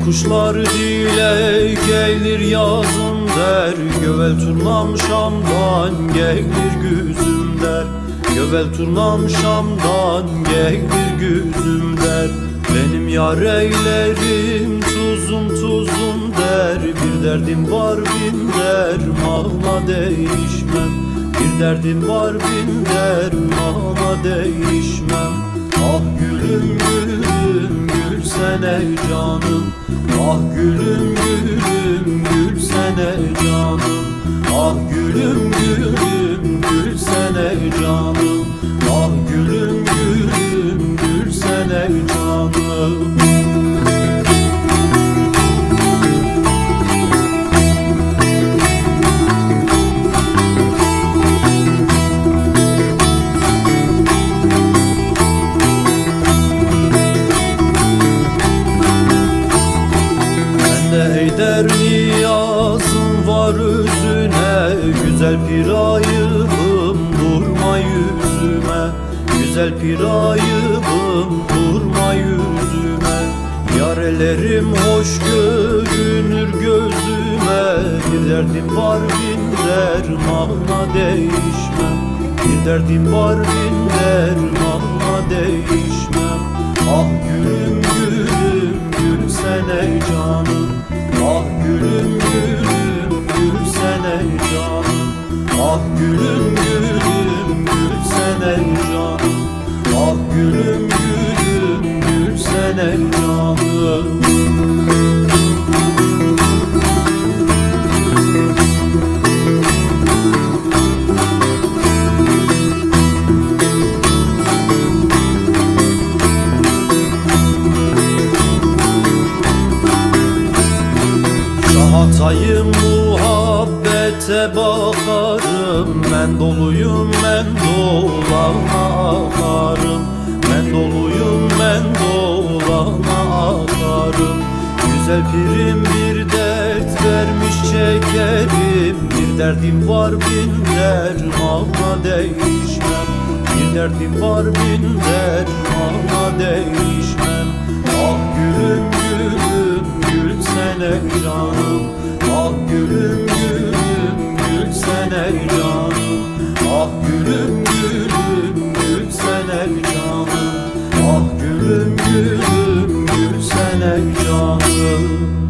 Kuşlar dile gelir yazın der. Gövel turnam Şam'dan gelir güzüm der. Gövel turnam Şam'dan gelir güzüm der. Benim yar eylerim tuzum tuzum der. Bir derdim var bin der ağla değişmem. Bir derdim var bin der ağla değişmem canım. Ah gülüm gülüm gülsene canım. Ah gülüm gülüm gülsene canım. Ah gülüm gülüm gülsene canım Eyder niyazım var üzüne Güzel pirayım durma yüzüme. Güzel pirayım durma yüzüme. Yarelerim hoş görünür gözüme. Bir derdim var bin dermana değişmem Bir derdim var bin dermana değişmem Ah gülüm gülüm gülsene canım Ah gülüm gülüm gülsene canım Ah gülüm gülüm gülsene canım Ah gülüm gülüm gülsene canım Şahatayım muhabbete bakarım. Ben doluyum ben dolana akarım. Ben doluyum ben dolana akarım. Güzel pirim bir dert vermiş çekerim. Bir derdim var bin dermana değişmem. Bir derdim var bin dermana değişmem. Ah gülüm gülüm Ah gülüm gülüm gülsene canım. Ah gülüm gülüm gülsene canım. Ah gülüm gülüm gülsene canım